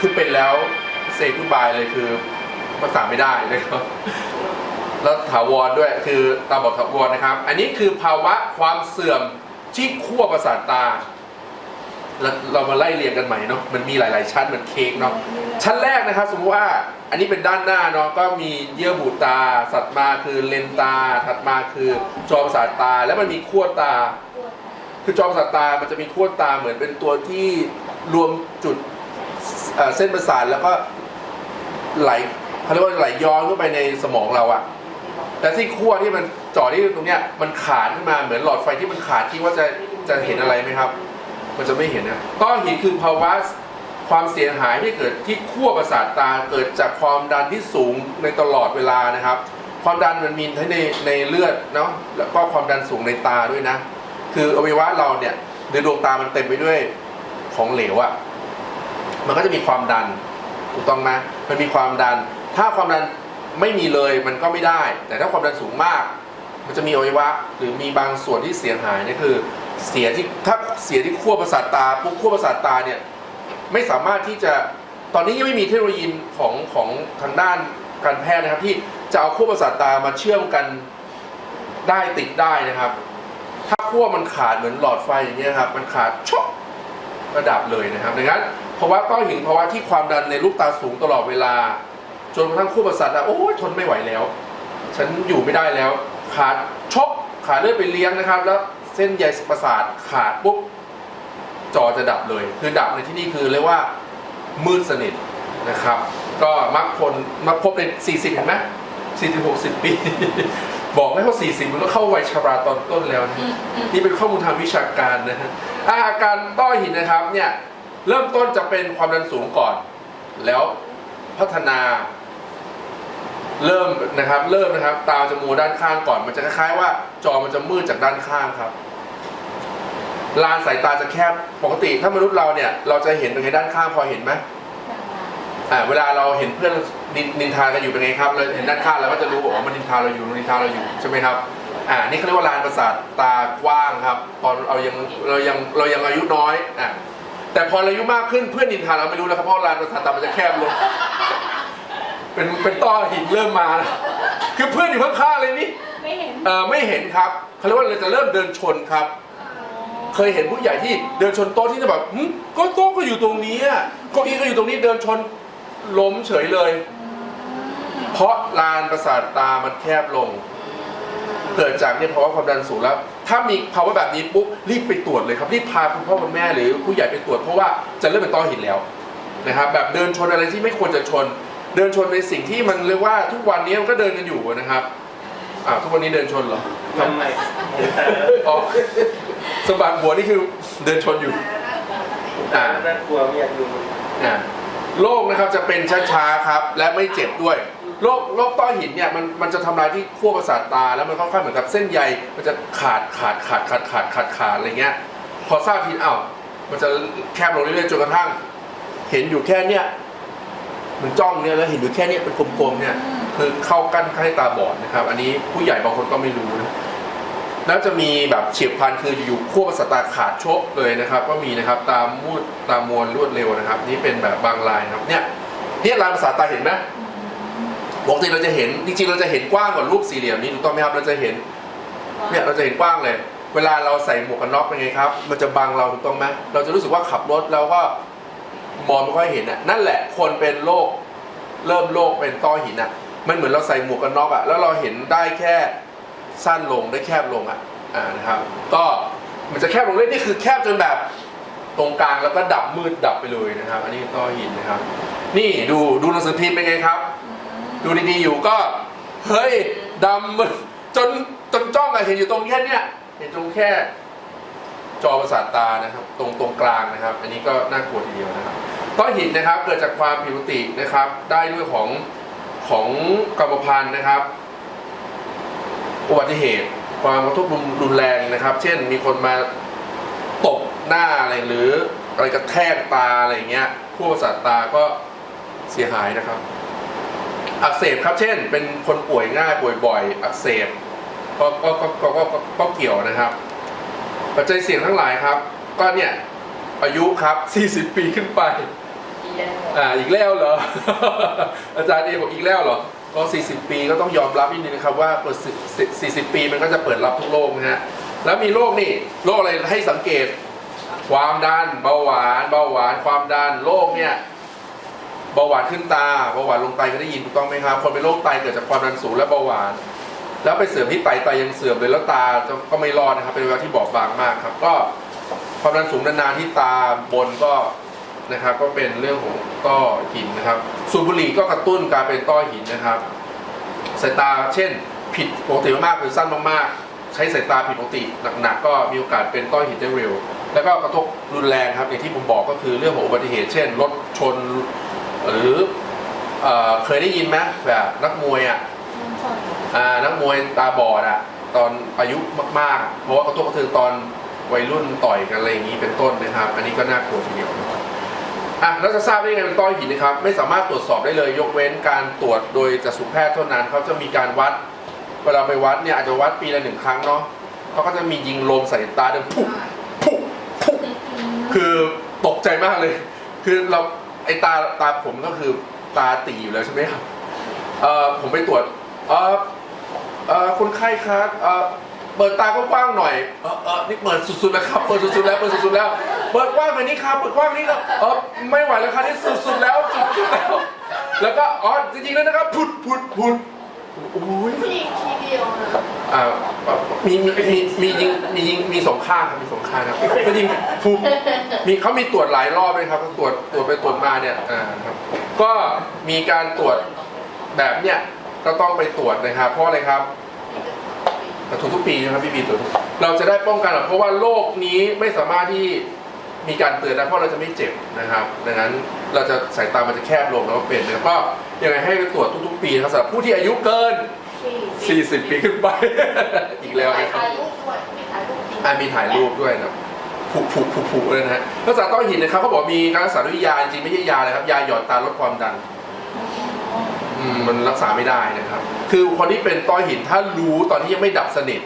คือเป็นแล้วเซกุบายเลยคือรักษาไม่ได้นะครับ แล้วถาวรด้วยคือตาบอดถาวรนะครับ อันนี้คือภาวะความเสื่อมที่ขั้วประสาทตาแล้วเรามาไล่เรียงกันใหม่เนาะมันมีหลาย ๆ ชั้นเหมือนเค้กเนาะชั้นแรกนะครับ สมมติว่าอันนี้เป็นด้านหน้าเนาะก็มีเยื่อบุตา สัตว์มาคือเลนตา ถัดมาคือจอประสาทตา แล้วมันมีขั้วตา คือจอประสาทตามันจะมีขั้วตาเหมือนเป็นตัวที่รวมจุด เส้นประสาทแล้วก็ไหลเขาเรียกว่าไหลย้อนเข้าไปในสมองเราอะแต่ที่ขั้วที่มันจ่อที่ตรงเนี้ยมันขาดขึ้นมาเหมือนหลอดไฟที่มันขาดที่ว่าจะจะเห็นอะไรไหมครับ มันจะไม่เห็นนะต้อหินคือภาวะความเสียหายที่เกิดที่ขั้วประสาทตาเกิดจากความดันที่สูงในตลอดเวลานะครับ ความดันมันมีทั้งในในเลือดเนาะแล้วก็ความดันสูงในตาด้วยนะ คืออวัยวะเราเนี่ยในดวงตามันเต็มไปด้วยของเหลวอะ่ะ มันก็จะมีความดันถูกต้องไหมมันมีความดัน ถ้าความดันไม่มีเลยมันก็ไม่ได้ แต่ถ้าความดันสูงมาก มันจะมีอวัยวะหรือมีบางส่วนที่เสียหายนี่คือ เสียที่ถ้าเสียที่ขั้วประสาทตาปุ๊บขั้วประสาทตาเนี่ยไม่สามารถที่จะตอนนี้ยังไม่มีเทคโนโลยีของของทางด้านการแพทย์นะครับ ที่จะเอาขั้วประสาทตามาเชื่อมกันได้ติดได้นะครับ ถ้าขั้วมันขาดเหมือนหลอดไฟอย่างเงี้ยครับ มันขาดช็อกระดับเลยนะครับดังนั้น ภาวะต้อหินภาวะที่ความดันในลูกตาสูงตลอดเวลา จนกระทั่งขั้วประสาทตาโอ้ยทนไม่ไหวแล้ว ฉันอยู่ไม่ได้แล้ว ขาดช็อกขาดเลือดไปเลี้ยงนะครับ แล้วเส้นใยประสาทขาดปุ๊บจอจะดับเลย คือดับในที่นี่คือเรียกว่ามืดสนิทนะครับ ก็มักคนมักพบใน40 เห็นไหม40 60 ปี บอกไม่ว่า40 มันก็เข้าวัยชราตอนต้นแล้วนะนี่เป็นข้อมูลทางวิชาการนะฮะอาอาการต้อหินนะครับเนี่ย เริ่มต้นจะเป็นความดันสูงก่อน แล้วพัฒนา เริ่มนะครับ เริ่มนะครับ ตาจะมัวด้านข้างก่อน มันจะคล้ายๆว่า จอมันจะมืดจากด้านข้างครับลานสายตาจะแคบปกติถ้ามนุษย์เราเนี่ย เราจะเห็นเป็นไงด้านข้างพอเห็นไหมอ่าเวลาเราเห็นเพื่อนนินนทากันอยู่เป็นไงครับเราเห็นด้านข้างเราก็จะรู้อ๋อมันนินทาเราอยู่มันนินทาเราอยู่ใช่ไหมครับอ่านี่เขาเรียกว่าลานประสาทตากว้างครับ ตอนเรายังเรายังเรายังอายุน้อยอะ แต่พอเราอายุมากขึ้นเพื่อนนินทาเราไม่รู้แล้วครับเพราะลานประสาทตามันจะแคบลง เป็นเป็นต้อหินเริ่มมาแล้วคือเพื่อนอยู่ข้างๆเลยนี่ไม่เห็นเออไม่เห็นครับเขาเรียกว่าเราจะเริ่มเดินชนครับ เคยเห็นผู้ใหญ่ที่เดินชนโต๊ะที่จะแบบหึก็โต๊ะก็อยู่ตรงนี้อะเก้าอี้ก็อยู่ตรงนี้เดินชนล้มเฉยเลย เพราะลานประสาทตามันแคบลง เกิดจากเนี่ยภาวะความดันสูงแล้ว ถ้ามีภาวะแบบนี้ปุ๊บรีบไปตรวจเลยครับรีบพาคุณพ่อคุณแม่หรือผู้ใหญ่ไปตรวจเพราะว่าจะเริ่มเป็นต้อหินแล้วนะครับแบบเดินชนอะไรที่ไม่ควรจะชน เดินชนในสิ่งที่มันเรียกว่าทุกวันนี้มันก็เดินกันอยู่นะครับอ่าทุกวันนี้เดินชนเหรอทำไมอ๋อสะบัดหัวนี่คือเดินชนอยู่อ่าน่ากลัวไม่อยากดูอ่าโรคนะครับจะเป็นช้าๆครับ และไม่เจ็บด้วย โรคโรคต้อหินเนี่ยมันมันจะทำลายที่ขั้วประสาทตา แล้วมันค่อยๆเหมือนกับเส้นใยมันจะขาดขาดขาดขาดขาดขาดขาดอะไรเงี้ย พอทราบทีอ้าวมันจะแคบลงเรื่อยๆจนกระทั่ง เห็นอยู่แค่เนี้ยมันจ้องเนี่ยแล้วเห็นอยู่แค่เนี้ยเป็นกลมๆเนี่ยคือเข้ากั้นให้ตาบอดนะครับ อันนี้ผู้ใหญ่บางคนก็ไม่รู้นะแล้วจะมีแบบเฉียบพลันคืออยู่ขั้วประสาทตาขาดโชกเลยนะครับ ก็มีนะครับตามมูดตามมวลรวดเร็วนะครับ นี่เป็นแบบบางลายนะครับเนี่ยเนี่ยลายประสาทตาเห็นไหม ปกติเราจะเห็นจริงๆเราจะเห็นกว้างกว่ารูปสี่เหลี่ยมนี้ถูกต้องไหมครับเราจะเห็นเนี่ยเราจะเห็นกว้างเลย เวลาเราใส่หมวกกันน็อกเป็นไงครับ มันจะบังเราถูกต้องไหมเราจะรู้สึกว่าขับรถแล้วก็มองไม่ค่อยเห็นอะนั่นแหละคนเป็นโรคเริ่มโรคเป็นต้อหินอะ มันเหมือนเราใส่หมวกกันน็อกอะแล้วเราเห็นได้แค่สั้นลงได้แคบลงอะอ่านะครับ ก็มันจะแคบลงเรื่อยนี่คือแคบจนแบบตรงกลางแล้วก็ดับมืดดับไปเลยนะครับ อันนี้ต้อหินนะครับ นี่ดูดูหนังสือพิมพ์เป็นไงครับ ดูดีๆอยู่ก็ เฮ้ยดำจนจนจ้องอะเห็นอยู่ตรงแค่เนี้ยเห็นตรงแค่จอประสาทตานะครับ ตรงตรงกลางนะครับ อันนี้ก็น่ากลัวทีเดียวนะครับต้อหินนะครับเกิดจากความผิดปกตินะครับ ได้ด้วยของของกรรมพันธุ์นะครับอุบัติเหตุความกระทบรุนรุนแรงนะครับ เช่นมีคนมาตบหน้าอะไรหรืออะไรกระแทกตาอะไรเงี้ยผู้ประสาทตาก็เสียหายนะครับ อักเสบครับ เช่น เป็นคนป่วยง่ายป่วยบ่อย อักเสบก็ก็ก็ก็ก็ก็ก็เกี่ยวนะครับ ปัจจัยเสี่ยงทั้งหลายครับ ก็เนี่ยอายุครับ 40 ปีขึ้นไปแล้วอ่าอีกแล้วเหรอ อาจารย์เอบอกอีกแล้วเหรอก็ 40 ปีก็ต้องยอมรับนิดนึงนะครับว่าเปิด40 ปีมันก็จะเปิดรับทุกโรคนะฮะแล้วมีโรคนี่โรคอะไรให้สังเกต ความดันเบาหวานเบาหวานความดันโรคเนี่ย เบาหวานขึ้นตาเบาหวานลงไตก็ได้ยินถูกต้องไหมครับ คนเป็นโรคไตเกิดจากความดันสูงและเบาหวาน แล้วไปเสื่อมที่ไตไตยังเสื่อมเลยแล้วตาก็ไม่รอดนะครับ เป็นเวลาที่บอบบางมากครับ ก็ความดันสูงนานๆที่ตาบนก็นะครับ ก็เป็นเรื่องของต้อหินนะครับ สูบบุหรี่ก็กระตุ้นการเป็นต้อหินนะครับสายตาเช่น ผิดปกติมากๆหรือสั้นมากๆ ใช้สายตาผิดปกติหนักๆ ก็มีโอกาสเป็นต้อหินได้เร็ว แล้วก็กระทบรุนแรงครับอย่างที่ผมบอกก็คือเรื่องของอุบัติเหตุ เช่นรถชน หรือเอ่อเคยได้ยินไหมแบบนักมวยอะอ่านักมวยตาบอดอะตอนอายุมากๆ เพราะว่ากระทบกระเทือนตอนวัยรุ่นต่อยกันอะไรอย่างนี้เป็นต้นนะครับ อันนี้ก็น่ากลัวทีเดียวอะแล้วจะทราบได้ยังไงเป็นต้อหินนะครับ ไม่สามารถตรวจสอบได้เลย ยกเว้นการตรวจโดยจักษุแพทย์เท่านั้นเขาจะมีการวัด เวลาไปวัดเนี่ยอาจจะวัดปีละหนึ่งครั้งเนาะเขาก็จะมียิงลมใส่ตาเดินปุ๊บปุ๊บปุ๊บคือตกใจมากเลย คือเรา ไอตาตาผมก็คือตาตีอยู่แล้วใช่ไหมครับเอ่อผมไปตรวจเอ่อเอ่อคนไข้ครับเอ่อเปิดตากว้างๆหน่อยเออเออนี่เปิดสุดๆแล้วครับ เปิดสุดๆแล้ว เปิดสุดๆแล้ว เปิดกว้างไปนี้ครับ เปิดกว้างนี้แล้วเออไม่ไหวแล้วครับนี่สุดๆแล้วสุดๆแล้ว แล้วก็ อ๋อ จริงๆแล้วนะครับ พุดพุดพุด อ้ยผู้หญิงทีเดียวนะอ่ามีมีมีมียิงมียิงมีสองข้างครับมีสองข้างครับก็ยิงภูมิมีเขามีตรวจหลายรอบเลยครับตรวจตรวจไปตรวจมาเนี่ยอ่าครับก็มีการตรวจแบบเนี้ยก็ต้องไปตรวจนะครับ เพราะอะไรครับแต่ทุกทุกปีนะครับพี่ปีตรวจทุกเราจะได้ป้องกันเพราะว่าโรคนี้ไม่สามารถที่ มีการเตือนได้เพราะเราจะไม่เจ็บนะครับดังนั้นเราจะสายตามันจะแคบลงแล้วก็เป็นแล้วก็ยังไงให้ไปตรวจทุกๆ ปีนะครับสำหรับผู้ที่อายุเกิน 40 ปีขึ้นไป อีกแล้วนะครับถ่ายรูปด้วยมีถ่ายรูปจริงอ่ามีถ่ายรูปด้วยนะผุผุผุผุเลยนะฮะรักษาต้อหินนะครับเขาบอกมีการรักษาด้วยยาจริงๆไม่ใช่ยาเลยครับยาหยอดตาลดความดัน อืมมันรักษาไม่ได้นะครับ คือคนที่เป็นต้อหินถ้ารู้ตอนที่ยังไม่ดับสนิท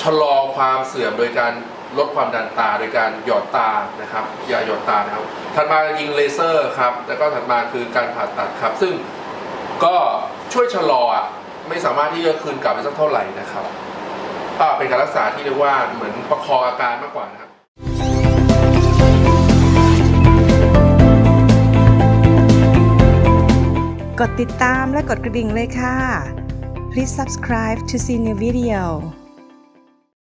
ชะลอความเสื่อมโดยการ ลดความดันตาโดยการหยอดตานะครับยาหยอดตานะครับ ถัดมายิงเลเซอร์ครับ แล้วก็ถัดมาคือการผ่าตัดครับ ซึ่งก็ช่วยชะลอไม่สามารถที่จะคืนกลับไปสักเท่าไหร่นะครับอ่าเป็นการรักษาที่เรียกว่าเหมือนประคองอาการมากกว่านะครับกดติดตามและกดกระดิ่งเลยค่ะ Please subscribe to see new video